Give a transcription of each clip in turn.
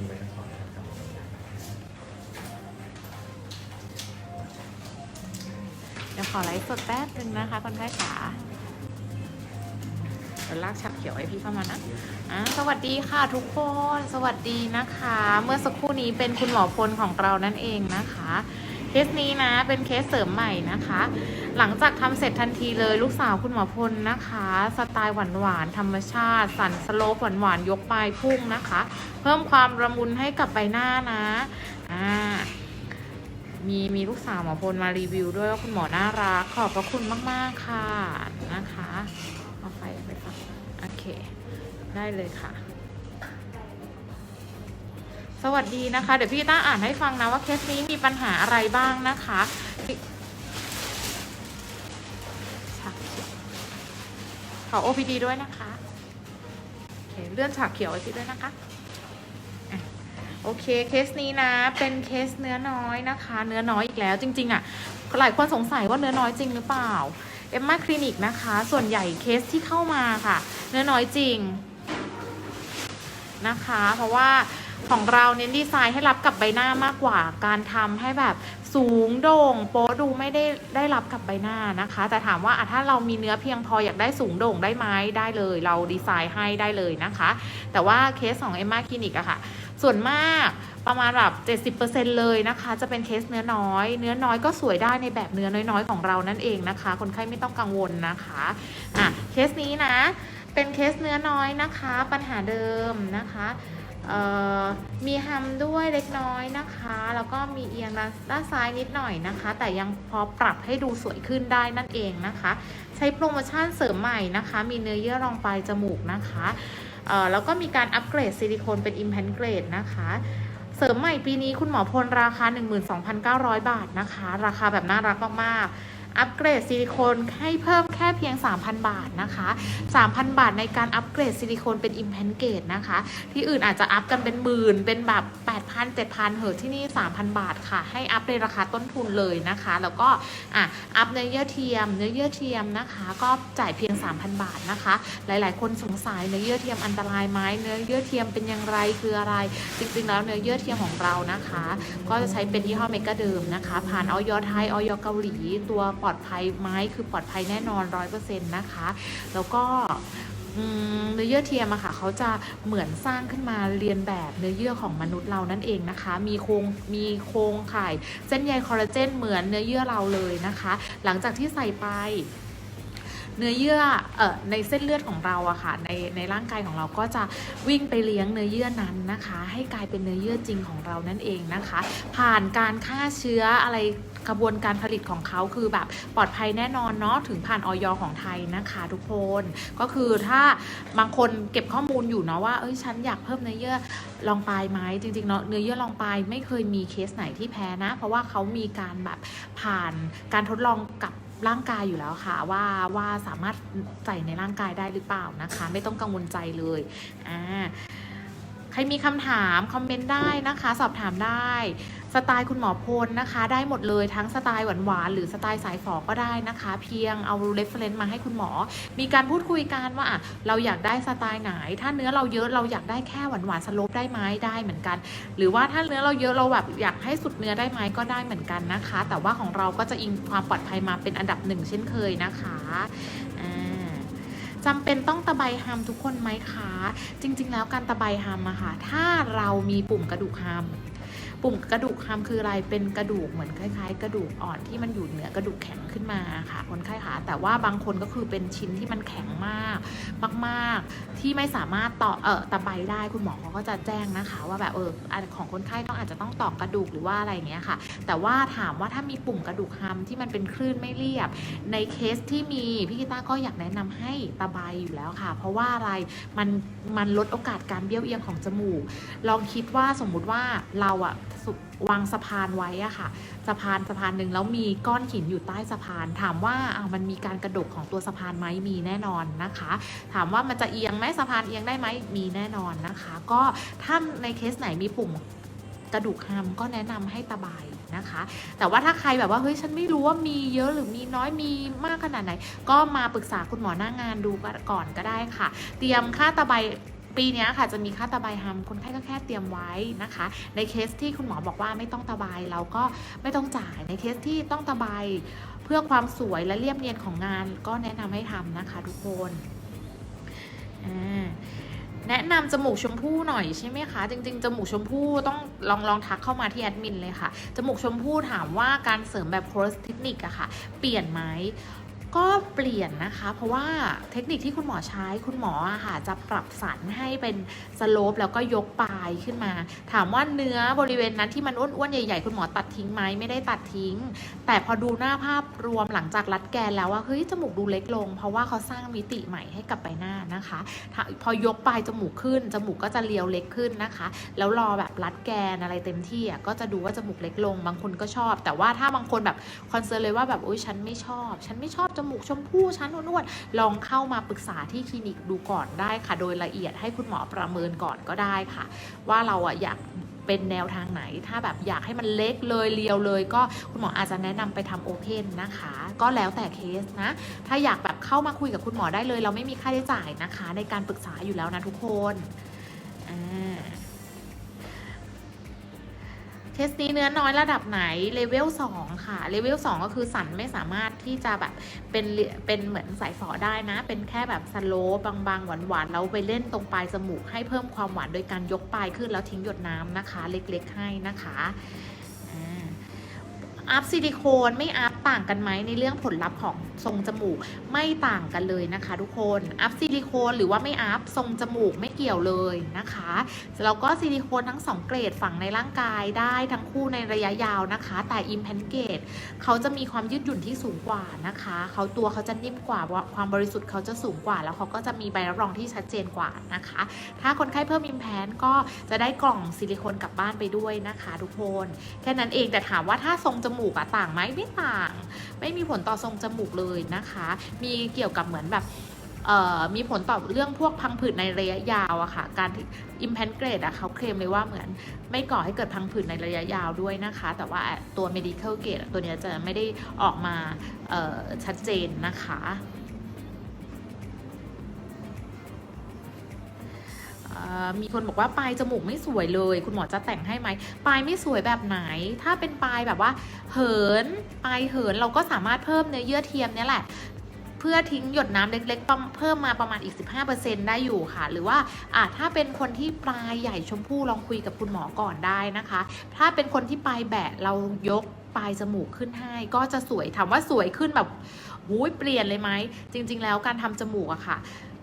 มีใบขอนครับเดี๋ยวขอไลฟ์สดแป๊บหนึ่งนะคะคุณแม่ขาเดี๋ยวลากฉับเขียวไอพี่เข้ามานะสวัสดีค่ะทุกคน สวัสดีนะคะ เมื่อสักครู่นี้เป็นคุณหมอพลของเรานั่นเองนะคะ เคสนี้นะเป็นเคสเสริมใหม่นะคะ หลังจากทำเสร็จทันทีเลยลูกสาวคุณหมอพลนะคะ สไตล์หวานหวานๆธรรมชาติ สันสโลปหวานหวานๆยกปลายพุ่งนะคะ เพิ่มความระมุนให้กับใบหน้านะอ่ามีมีลูกสาวหมอพลมารีวิวด้วยว่าคุณหมอน่ารักขอบพระคุณมาก ๆ ค่ะนะคะเอาไปเอาไปฟังโอเค ได้เลยค่ะ สวัสดีนะคะ เดี๋ยวพี่ต้าอ่านให้ฟังนะว่าเคสนี้มีปัญหาอะไรบ้างนะคะฉากเขียวขอ OPD ด้วยนะคะเคเลื่อนฉากเขียวไว้สิด้วยนะคะโอเคเคสนี้นะ เป็นเคสเนื้อน้อยนะคะ เนื้อน้อยอีกแล้วจริงๆอะหลายคนสงสัยว่าเนื้อน้อยจริงหรือเปล่าเอ็มมาคลินิกนะคะ ส่วนใหญ่เคสที่เข้ามาค่ะ เนื้อน้อยจริงนะคะ เพราะว่า ของเราเน้นดีไซน์ให้รับกับใบหน้ามากกว่า การทำให้แบบสูงโด่ง โป๊ดูไม่ได้ได้รับกับใบหน้านะคะ แต่ถามว่าถ้าเรามีเนื้อเพียงพออยากได้สูงโด่งได้ไหมได้เลย เราดีไซน์ให้ได้เลยนะคะ แต่ว่าเคสของเอมมาคลินิกอะค่ะ ส่วนมากประมาณแบบ70%เลยนะคะ จะเป็นเคสเนื้อน้อย เนื้อน้อยก็สวยได้ในแบบเนื้อน้อยๆ ของเรานั่นเองนะคะ คนไข้ไม่ต้องกังวลนะคะอะเคสนี้นะ เป็นเคสเนื้อน้อยนะคะ ปัญหาเดิมนะคะ มีฮัมด้วยเล็กน้อยนะคะ แล้วก็มีเอียงด้านซ้ายนิดหน่อยนะคะ แต่ยังพอปรับให้ดูสวยขึ้นได้นั่นเองนะคะ ใช้โปรโมชั่นเสริมใหม่นะคะ มีเนื้อเยื่อรองปลายจมูกนะคะแล้วก็มีการอัปเกรดซิลิโคนเป็น Implant Grade นะคะเสริมใหม่ปีนี้คุณหมอพลราคา 12,900 บาทนะคะ ราคาแบบน่ารักมากๆ อัปเกรดซิลิโคนให้เพิ่มแค่เพียง 3,000 บาทนะคะ 3,000 บาทในการอัปเกรดซิลิโคนเป็น Implant Grade นะคะ ที่อื่นอาจจะอัพกันเป็นหมื่น เป็นแบบ 8,000 7,000เหอะที่นี่ 3,000 บาทค่ะ ให้อัพในราคาต้นทุนเลยนะคะ แล้วก็อะอัพเนื้อเยื่อเทียม เนื้อเยื่อเทียมนะคะ ก็จ่ายเพียง 3,000 บาทนะคะ หลายๆ คนสงสัยเนื้อเยื่อเทียมอันตรายไหมเนื้อเยื่อเทียมเป็นอย่างไรคืออะไร จริงๆ แล้วเนื้อเยื่อเทียมของเรานะคะ ก็จะใช้เป็นยี่ห้อเมกาเดิมนะคะ ผ่านออยไทยออยเกาหลีตัวปลอดภัยไหมคือปลอดภัยแน่นอนร้อยเปอร์เซ็นต์นะคะ แล้วก็เนื้อเยื่อเทียมอะค่ะเขาจะเหมือนสร้างขึ้นมาเรียนแบบเนื้อเยื่อของมนุษย์เรานั่นเองนะคะ มีโครงมีโครงข่ายเส้นใยคอลลาเจนเหมือนเนื้อเยื่อเราเลยนะคะ หลังจากที่ใส่ไปเนื้อเยื่อเอ่อในเส้นเลือดของเราอะค่ะในในร่างกายของเราก็จะวิ่งไปเลี้ยงเนื้อเยื่อนั้นนะคะ ให้กลายเป็นเนื้อเยื่อจริงของเรานั่นเองนะคะ ผ่านการฆ่าเชื้ออะไร กระบวนการผลิตของเขาคือแบบปลอดภัยแน่นอนเนาะถึงผ่านออยของไทยนะคะทุกคนก็คือถ้าบางคนเก็บข้อมูลอยู่เนาะว่าเอ้ยฉันอยากเพิ่มเนื้อเยื่อลองปลายไหมจริงๆเนาะเนื้อเยื่อลองปลายไม่เคยมีเคสไหนที่แพ้นะ เพราะว่าเขามีการแบบผ่านการทดลองกับร่างกายอยู่แล้วค่ะว่าว่าสามารถใส่ในร่างกายได้หรือเปล่านะคะ ไม่ต้องกังวลใจเลยอ่าใครมีคำถาม คอมเมนต์ได้นะคะ สอบถามได้ สไตล์คุณหมอพลนะคะ ได้หมดเลยทั้งสไตล์หวานๆหรือสไตล์สายฝอก็ได้นะคะ เพียงเอา reference มาให้คุณหมอ มีการพูดคุยกันว่าเราอยากได้สไตล์ไหน ถ้าเนื้อเราเยอะเราอยากได้แค่หวานๆสโลปได้ไหมได้เหมือนกัน หรือว่าถ้าเนื้อเราเยอะเราแบบอยากให้สุดเนื้อได้ไหมก็ได้เหมือนกันนะคะ แต่ว่าของเราก็จะอิงความปลอดภัยมาเป็นอันดับหนึ่งเช่นเคยนะคะอ่าจำเป็นต้องตะไบฮัมทุกคนไหมคะ จริง ๆ แล้วการตะไบฮัมอะค่ะ ถ้าเรามีปุ่มกระดูกฮัม ปุ่มกระดูกฮัมคืออะไรเป็นกระดูกเหมือนคล้ายๆ กระดูกอ่อนที่มันอยู่เหนือกระดูกแข็งขึ้นมาค่ะคนไข้ค่ะแต่ว่าบางคนก็คือเป็นชิ้นที่มันแข็งมากมากๆ ที่ไม่สามารถต่อเออตะไบได้คุณหมอเขาก็จะแจ้งนะคะ ว่าแบบเออของคนไข้ต้องอาจจะต้องต่อกระดูกหรือว่าอะไรเงี้ยค่ะ แต่ว่าถามว่าถ้ามีปุ่มกระดูกฮัมที่มันเป็นคลื่นไม่เรียบ ในเคสที่มีพี่กีต้าก็อยากแนะนำให้ตะไบอยู่แล้วค่ะ เพราะว่าอะไรมันมันลดโอกาสการเบี้ยวเอียงของจมูก ลองคิดว่าสมมุติว่าเราอะวางสะพานไว้อะค่ะ สะพานสะพานหนึ่งแล้วมีก้อนหินอยู่ใต้สะพาน ถามว่าอามันมีการกระดกของตัวสะพานไหมมีแน่นอนนะคะ ถามว่ามันจะเอียงไหมสะพานเอียงได้ไหมมีแน่นอนนะคะ ก็ถ้าในเคสไหนมีปุ่มกระดูกฮัมก็แนะนำให้ตะไบนะคะ แต่ว่าถ้าใครแบบว่าเฮ้ยฉันไม่รู้ว่ามีเยอะหรือมีน้อยมีมากขนาดไหน ก็มาปรึกษาคุณหมอหน้างานดูก่อนก็ได้ค่ะ เตรียมค่าตะไบ ปีนี้ค่ะจะมีค่าตะไบฮัมคนไข้ก็แค่เตรียมไว้นะคะ ในเคสที่คุณหมอบอกว่าไม่ต้องตะไบเราก็ไม่ต้องจ่ายในเคสที่ต้องตะไบพื่อความสวยและเรียบเนียนของงานก็แนะนำให้ทำนะคะ ทุกคนแนะนำจมูกชมพู่หน่อยใช่ไหมคะ จริงๆจมูกชมพู่ต้องลองลองทักเข้ามาที่แอดมินเลยค่ะ จมูกชมพู่ถามว่าการเสริมแบบโครสเทคนิคอะค่ะ เปลี่ยนไหม ก็เปลี่ยนนะคะ เพราะว่าเทคนิคที่คุณหมอใช้คุณหมออะค่ะจะปรับสรรให้เป็นสโลปแล้วก็ยกปลายขึ้นมา ถามว่าเนื้อบริเวณนั้นที่มันอ้วนๆใหญ่ ๆ คุณหมอตัดทิ้งไหมไม่ได้ตัดทิ้ง แต่พอดูหน้าภาพรวมหลังจากรัดแกนแล้วว่าเฮ้ยจมูกดูเล็กลง เพราะว่าเขาสร้างมิติใหม่ให้กับใบหน้านะคะ พอยกปลายจมูกขึ้นจมูกก็จะเรียวเล็กขึ้นนะคะ แล้วรอแบบรัดแกนอะไรเต็มที่อะก็จะดูว่าจมูกเล็กลง บางคนก็ชอบ แต่ว่าถ้าบางคนแบบคอนเซิร์นเลยว่าแบบโอ๊ยฉันไม่ชอบ ฉันไม่ชอบมูกชมพู่ฉันอ้วนๆลองเข้ามาปรึกษาที่คลินิกดูก่อนได้ค่ะ โดยละเอียดให้คุณหมอประเมินก่อนก็ได้ค่ะ ว่าเราอะอยากเป็นแนวทางไหน ถ้าแบบอยากให้มันเล็กเลยเรียวเลย ก็คุณหมออาจจะแนะนำไปทำโอเพนนะคะ ก็แล้วแต่เคสนะ ถ้าอยากแบบเข้ามาคุยกับคุณหมอได้เลย เราไม่มีค่าใช้จ่ายนะคะ ในการปรึกษาอยู่แล้วนะทุกคนอ่า ทสนี้เนื้อน้อยระดับไหนเลเวล2ค่ะเลเวล2ก็คือสันไม่สามารถที่จะแบบเป็นเหลี่ยเป็นเหมือนสายฝอได้นะ เป็นแค่แบบสโลบางๆหวานๆแล้วไปเล่นตรงปลายจมูกให้เพิ่มความหวานโดยการยกปลายขึ้นแล้วทิ้งหยดน้ำนะคะ เล็กๆให้นะคะ อัพซิลิโคนไม่อัพต่างกันไหมในเรื่องผลลัพธ์ของทรงจมูกไม่ต่างกันเลยนะคะ ทุกคนอัพซิลิโคนหรือว่าไม่อัพทรงจมูกไม่เกี่ยวเลยนะคะแล้วก็ซิลิโคนทั้ง 2 เกรดฝังในร่างกายได้ทั้งคู่ในระยะยาวนะคะ แต่อิมแพนเกตเขาจะมีความยืดหยุ่นที่สูงกว่านะคะเขาตัวเขาจะนิ่มกว่าความบริสุทธิ์เขาจะสูงกว่า แล้วเขาก็จะมีใบรับรองที่ชัดเจนกว่านะคะ ถ้าคนไข้เพิ่มอิมแพนก็จะได้กล่องซิลิโคนกลับบ้านไปด้วยนะคะ ทุกคนแค่นั้นเองแต่ถามว่าถ้าทรงจมูกอะต่างไหมไม่ต่าง ไม่มีผลต่อทรงจมูกเลยนะคะ มีเกี่ยวกับเหมือนแบบมีผลต่อเรื่องพวกพังผืดในระยะยาวอะค่ะ การอิมแพนเกรดอะเขาเคลมเลยว่าเหมือนไม่ก่อให้เกิดพังผืดในระยะยาวด้วยนะคะ แต่ว่าตัว medical grade ตัวนี้จะไม่ได้ออกมาชัดเจนนะคะ มีคนบอกว่าปลายจมูกไม่สวยเลย คุณหมอจะแต่งให้ไหมปลายไม่สวยแบบไหน ถ้าเป็นปลายแบบว่าเหินปลายเหินเราก็สามารถเพิ่มเนื้อเยื่อเทียมเนี่ยแหละเพื่อทิ้งหยดน้ำเล็กๆ เพิ่มมาประมาณอีก 15%ได้อยู่ค่ะ หรือว่าอะถ้าเป็นคนที่ปลายใหญ่ชมพู่ลองคุยกับคุณหมอก่อนได้นะคะ ถ้าเป็นคนที่ปลายแบะเรายกปลายจมูกขึ้นให้ ก็จะสวยถามว่าสวยขึ้นแบบหูยเปลี่ยนเลยไหม จริง ๆ แล้วการทำจมูกอะค่ะ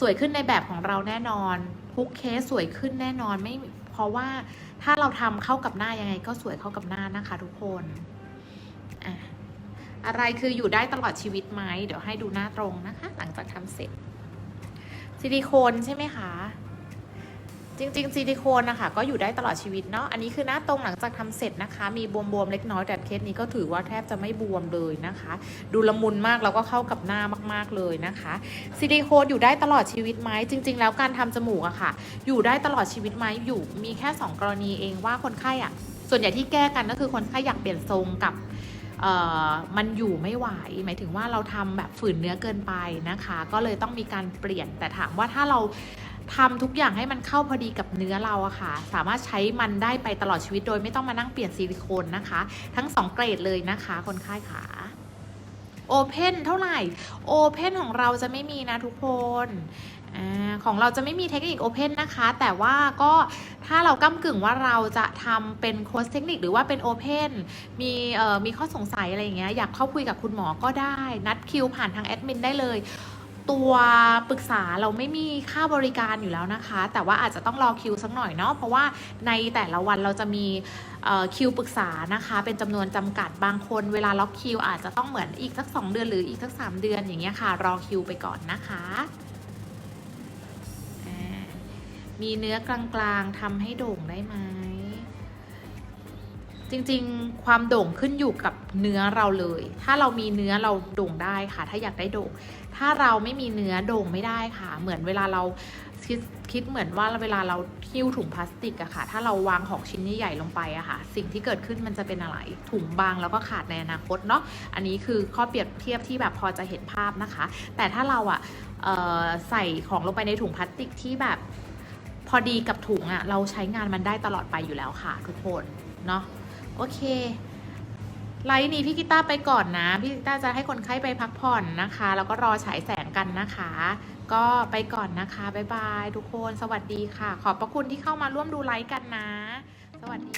สวยขึ้นในแบบของเราแน่นอน ทุกเคสสวยขึ้นแน่นอนไม่เพราะว่าถ้าเราทำเข้ากับหน้ายังไงก็สวยเข้ากับหน้านะคะ ทุกคนอะอะไรคืออยู่ได้ตลอดชีวิตไหมเดี๋ยวให้ดูหน้าตรงนะคะ หลังจากทำเสร็จซิลิโคนใช่ไหมคะ จริงๆซิลิโคนนะคะก็อยู่ได้ตลอดชีวิตเนาะอันนี้คือหน้าตรงหลังจากทำเสร็จนะคะ มีบวมๆเล็กน้อยแต่เคสนี้ก็ถือว่าแทบจะไม่บวมเลยนะคะ ดูละมุนมากแล้วก็เข้ากับหน้ามากๆเลยนะคะซิลิโคนอยู่ได้ตลอดชีวิตไหมจริง ๆ แล้วการทำจมูกอะค่ะ อยู่ได้ตลอดชีวิตไหมอยู่มีแค่ 2 กรณีเองว่าคนไข้อะส่วนใหญ่ที่แก้กันก็คือคนไข้อยากเปลี่ยนทรงกับเออมันอยู่ไม่ไหว หมายถึงว่าเราทำแบบฝืนเนื้อเกินไปนะคะ ก็เลยต้องมีการเปลี่ยนแต่ถามว่าถ้าเรา ทำทุกอย่างให้มันเข้าพอดีกับเนื้อเราอะค่ะ สามารถใช้มันได้ไปตลอดชีวิตโดยไม่ต้องมานั่งเปลี่ยนซิลิโคนนะคะ ทั้ง 2 เกรดเลยนะคะ คนไข้ขาโอเพนเท่าไหร่โอเพนของเราจะไม่มีนะทุกคนอของเราจะไม่มีเทคนิคโอเพนนะคะ แต่ว่าก็ถ้าเราก้ากึ่งว่าเราจะทำเป็นโค้ชเทคนิคหรือว่าเป็นโอเพนมีเออมีข้อสงสัยอะไรอย่างเงี้ยอยากเข้าคุยกับคุณหมอก็ได้ นัดคิวผ่านทางแอดมินได้เลย ตัวปรึกษาเราไม่มีค่าบริการอยู่แล้วนะคะ แต่ว่าอาจจะต้องรอคิวสักหน่อยเนาะเพราะว่าในแต่ละวันเราจะมีคิวปรึกษานะคะ เป็นจำนวนจำกัดบางคนเวลาล็อกคิวอาจจะต้องเหมือนอีกสัก 2 เดือนหรืออีกสัก 3 เดือนอย่างเงี้ยค่ะ รอคิวไปก่อนนะคะ มีเนื้อกลางๆทำให้โด่งได้ไหม จริงๆ ความโด่งขึ้นอยู่กับเนื้อเราเลย ถ้าเรามีเนื้อเราโด่งได้ค่ะ ถ้าอยากได้โด่ง ถ้าเราไม่มีเนื้อโด่งไม่ได้ค่ะ เหมือนเวลาเราคิดคิดเหมือนว่าเวลาเราหิ้วถุงพลาสติกอะค่ะ ถ้าเราวางของชิ้นใหญ่ลงไปอะค่ะ สิ่งที่เกิดขึ้นมันจะเป็นอะไร ถุงบางแล้วก็ขาดในอนาคตเนาะ อันนี้คือข้อเปรียบเทียบที่แบบพอจะเห็นภาพนะคะ แต่ถ้าเราอะออใส่ของลงไปในถุงพลาสติกที่แบบพอดีกับถุงอะเราใช้งานมันได้ตลอดไปอยู่แล้วค่ะ ทุกคนเนาะ โอเค ไลฟ์นี้พี่กีต้าไปก่อนนะ พี่กีต้าจะให้คนไข้ไปพักผ่อนนะคะ แล้วก็รอฉายแสงกันนะคะ ก็ไปก่อนนะคะ บ๊ายบายทุกคน สวัสดีค่ะ ขอบพระคุณที่เข้ามาร่วมดูไลฟ์กันนะ สวัสดี